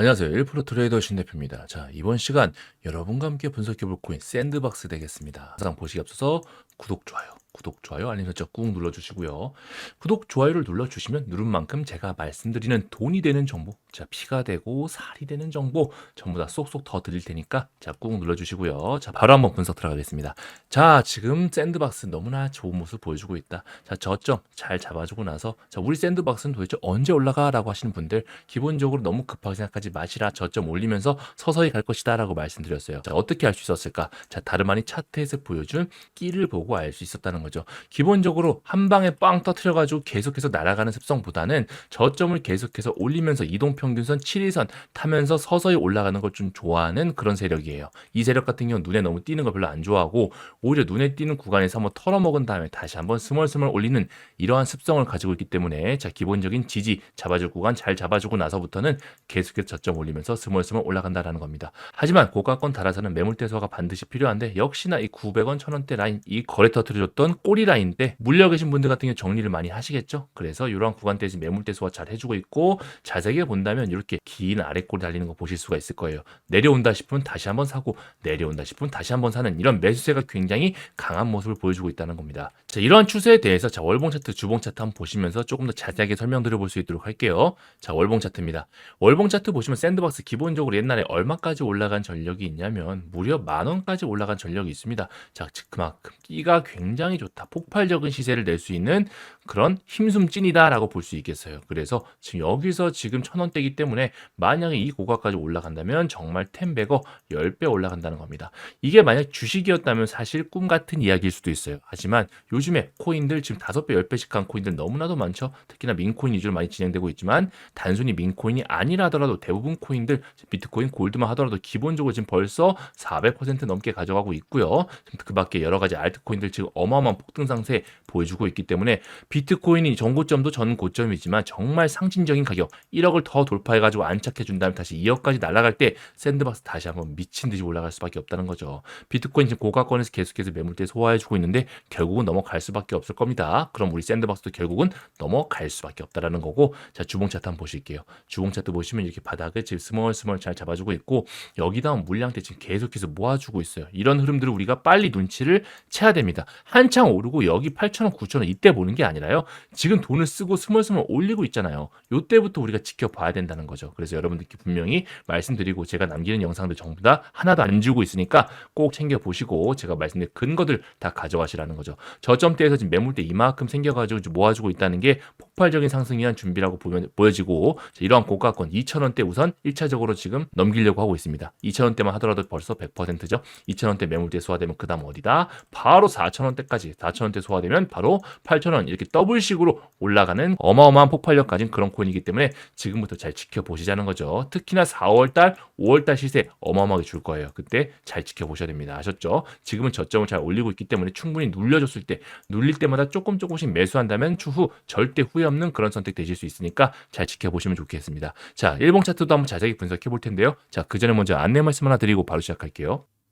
안녕하세요. 1프로 트레이더 신 대표입니다. 자, 이번 시간 여러분과 함께 분석해볼 코인 샌드박스 되겠습니다. 항상 보시기 앞서서 구독, 좋아요, 구독, 좋아요, 알림 설정 꾹 눌러주시고요. 구독, 좋아요를 눌러주시면 누른 만큼 제가 말씀드리는 돈이 되는 정보, 자, 피가 되고 살이 되는 정보 전부 다 쏙쏙 더 드릴 테니까 자, 꾹 눌러주시고요. 자, 바로 한번 분석 들어가겠습니다. 자, 지금 샌드박스 너무나 좋은 모습 보여주고 있다. 자, 저점 잘 잡아주고 나서 자, 우리 샌드박스는 도대체 언제 올라가 라고 하시는 분들 기본적으로 너무 급하게 생각하지 마시라. 저점 올리면서 서서히 갈 것이다 라고 말씀드렸어요. 자, 어떻게 알 수 있었을까? 자, 다름 아닌 차트에서 보여준 끼를 보고 알 수 있었다는 거죠. 기본적으로 한 방에 빵 터트려 가지고 계속해서 날아가는 습성보다는 저점을 계속해서 올리면서 이동 평균선 7일선 타면서 서서히 올라가는 걸 좀 좋아하는 그런 세력이에요. 이 세력 같은 경우는 눈에 너무 띄는 걸 별로 안 좋아하고 오히려 눈에 띄는 구간에서 한번 털어먹은 다음에 다시 한번 스멀스멀 올리는 이러한 습성을 가지고 있기 때문에 자 기본적인 지지 잡아줄 구간 잘 잡아주고 나서부터는 계속해서 저점 올리면서 스멀스멀 올라간다라는 겁니다. 하지만 고가권 달아서는 매물대소가 반드시 필요한데 역시나 이 900원 1000원대 라인 이 거래 터트려줬던 꼬리 라인 때 물려 계신 분들 같은 경우 정리를 많이 하시겠죠. 그래서 이러한 구간대 지금 매물대소가 잘 해주고 있고 자세하게 본다면 이렇게 긴 아래 꼬리 달리는 거 보실 수가 있을 거예요. 내려온다 싶으면 다시 한번 사고 내려온다 싶으면 다시 한번 사는 이런 매수세가 굉장히 강한 모습을 보여주고 있다는 겁니다. 자, 이러한 추세에 대해서 자, 월봉 차트, 주봉 차트 한번 보시면서 조금 더 자세하게 설명드려 볼 수 있도록 할게요. 자, 월봉 차트입니다. 월봉 차트 보시면 샌드박스 기본적으로 옛날에 얼마까지 올라간 전력이 있냐면 무려 만 원까지 올라간 전력이 있습니다. 자, 즉 그만큼 끼가 굉장히 좋다. 폭발적인 시세를 낼 수 있는 그런 힘숨찐이다라고 볼 수 있겠어요. 그래서 지금 여기서 지금 천 원대이기 때문에 만약에 이 고가까지 올라간다면 정말 10배거 10배 올라간다는 겁니다. 이게 만약 주식이었다면 사실 꿈 같은 이야기일 수도 있어요. 하지만 요즘에 코인들 지금 5배, 10배씩 한 코인들 너무나도 많죠. 특히나 민코인 위주로 많이 진행되고 있지만 단순히 민코인이 아니라 하더라도 대부분 코인들 비트코인, 골드만 하더라도 기본적으로 지금 벌써 400% 넘게 가져가고 있고요. 그 밖에 여러 가지 알트코인들 지금 어마어마한 폭등 상세 보여주고 있기 때문에 비 트코인이 전고점도 전 고점이지만 정말 상징적인 가격 1억을 더 돌파해가지고 안착해 준 다음에 다시 2억까지 날아갈 때 샌드박스 다시 한번 미친 듯이 올라갈 수밖에 없다는 거죠. 비트코인 지금 고가권에서 계속해서 매물대 소화해주고 있는데 결국은 넘어갈 수밖에 없을 겁니다. 그럼 우리 샌드박스도 결국은 넘어갈 수밖에 없다라는 거고 자 주봉 차트 한번 보실게요. 주봉 차트 보시면 이렇게 바닥을 지금 스멀스멀 잘 잡아주고 있고 여기다 물량대 지금 계속해서 모아주고 있어요. 이런 흐름들을 우리가 빨리 눈치를 채야 됩니다. 한창 오르고 여기 8,000원, 9,000원 이때 보는 게 아니라 요. 지금 돈을 쓰고 스멀스멀 올리고 있잖아요. 요때부터 우리가 지켜봐야 된다는 거죠. 그래서 여러분들께 분명히 말씀드리고 제가 남기는 영상들 전부 다 하나도 안 주고 있으니까 꼭 챙겨 보시고 제가 말씀드린 근거들 다 가져가시라는 거죠. 저점대에서 지금 매물대 이만큼 생겨가지고 모아주고 있다는 게 폭발적인 상승 위한 준비라고 보면 보여지고 자, 이러한 고가권 2,000원대 우선 1차적으로 지금 넘기려고 하고 있습니다. 2,000원대만 하더라도 벌써 100%죠. 2,000원대 매물대 소화되면 그 다음 어디다? 바로 4,000원대까지 4,000원대 소화되면 바로 8,000원 이렇게 더블식으로 올라가는 어마어마한 폭발력 가진 그런 코인이기 때문에 지금부터 잘 지켜보시자는 거죠. 특히나 4월달, 5월달 시세 어마어마하게 줄 거예요. 그때 잘 지켜보셔야 됩니다. 아셨죠? 지금은 저점을 잘 올리고 있기 때문에 충분히 눌려줬을 때 눌릴 때마다 조금 조금씩 매수한다면 추후 절대 후회 없는 그런 선택 되실 수 있으니까 잘 지켜보시면 좋겠습니다. 자, 일봉 차트도 한번 자세히 분석해 볼 텐데요. 자, 그 전에 먼저 안내 말씀 하나 드리고 바로 시작할게요.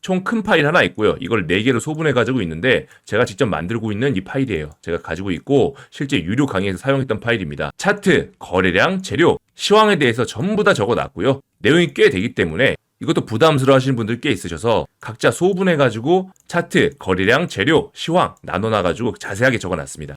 총 큰 파일 하나 있고요. 이걸 4개로 소분해 가지고 있는데 제가 직접 만들고 있는 이 파일이에요. 제가 가지고 있고 실제 유료 강의에서 사용했던 파일입니다. 차트, 거래량, 재료, 시황에 대해서 전부 다 적어 놨고요. 내용이 꽤 되기 때문에 이것도 부담스러워 하시는 분들 꽤 있으셔서 각자 소분해 가지고 차트, 거래량, 재료, 시황 나눠 가지고 자세하게 적어 놨습니다.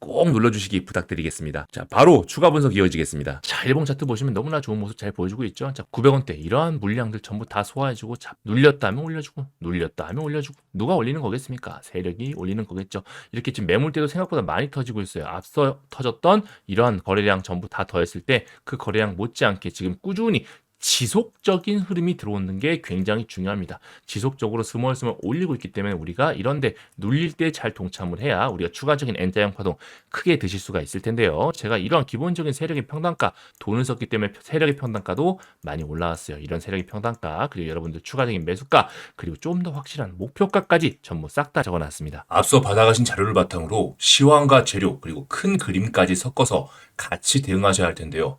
꼭 눌러주시기 부탁드리겠습니다. 자, 바로 추가 분석 이어지겠습니다. 자, 일봉 차트 보시면 너무나 좋은 모습 잘 보여주고 있죠? 자, 900원대 이러한 물량들 전부 다 소화해주고 자, 눌렸다 하면 올려주고 눌렸다 하면 올려주고 누가 올리는 거겠습니까? 세력이 올리는 거겠죠. 이렇게 지금 매물대도 생각보다 많이 터지고 있어요. 앞서 터졌던 이러한 거래량 전부 다 더했을 때 그 거래량 못지않게 지금 꾸준히 지속적인 흐름이 들어오는 게 굉장히 중요합니다. 지속적으로 스멀스멀 올리고 있기 때문에 우리가 이런데 눌릴 때 잘 동참을 해야 우리가 추가적인 N자형 파동 크게 드실 수가 있을 텐데요. 제가 이러한 기본적인 세력의 평단가 돈을 썼기 때문에 세력의 평단가도 많이 올라왔어요. 이런 세력의 평단가 그리고 여러분들 추가적인 매수가 그리고 좀 더 확실한 목표가까지 전부 싹 다 적어놨습니다. 앞서 받아가신 자료를 바탕으로 시황과 재료 그리고 큰 그림까지 섞어서 같이 대응하셔야 할 텐데요.